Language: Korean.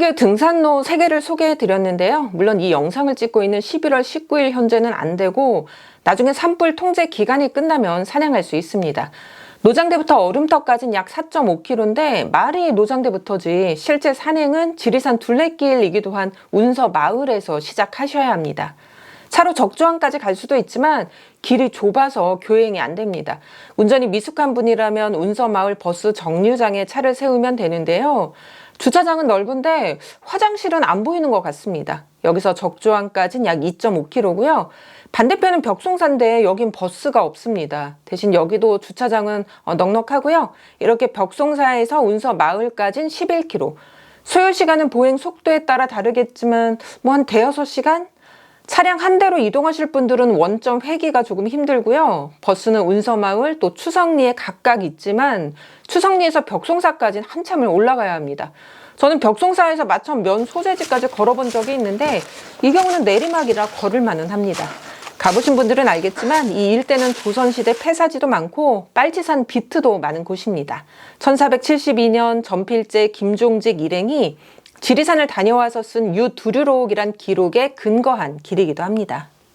신규 등산로 3개를 소개해 드렸는데요. 물론 이 영상을 찍고 있는 11월 19일 현재는 안 되고 나중에 산불 통제 기간이 끝나면 산행할 수 있습니다. 노장대부터 얼음터까지는 약 4.5km인데 말이 노장대부터지 실제 산행은 지리산 둘레길이기도 한 운서 마을에서 시작하셔야 합니다. 차로 적조항까지 갈 수도 있지만 길이 좁아서 교행이 안 됩니다. 운전이 미숙한 분이라면 운서 마을 버스 정류장에 차를 세우면 되는데요. 주차장은 넓은데 화장실은 안 보이는 것 같습니다. 여기서 적조항까지는 약 2.5km고요. 반대편은 벽송사인데 여긴 버스가 없습니다. 대신 여기도 주차장은 어, 넉넉하고요. 이렇게 벽송사에서 운서 마을까지는 11km. 소요 시간은 보행 속도에 따라 다르겠지만 뭐 한 대여섯 시간? 차량 한 대로 이동하실 분들은 원점 회기가 조금 힘들고요. 버스는 운서마을 또 추성리에 각각 있지만 추성리에서 벽송사까지는 한참을 올라가야 합니다. 저는 벽송사에서 마천 면 소재지까지 걸어본 적이 있는데 이 경우는 내리막이라 걸을 만은 합니다. 가보신 분들은 알겠지만 이 일대는 조선시대 폐사지도 많고 빨치산 비트도 많은 곳입니다. 1472년 전필제 김종직 일행이 지리산을 다녀와서 쓴 유두류록이란 기록에 근거한 길이기도 합니다.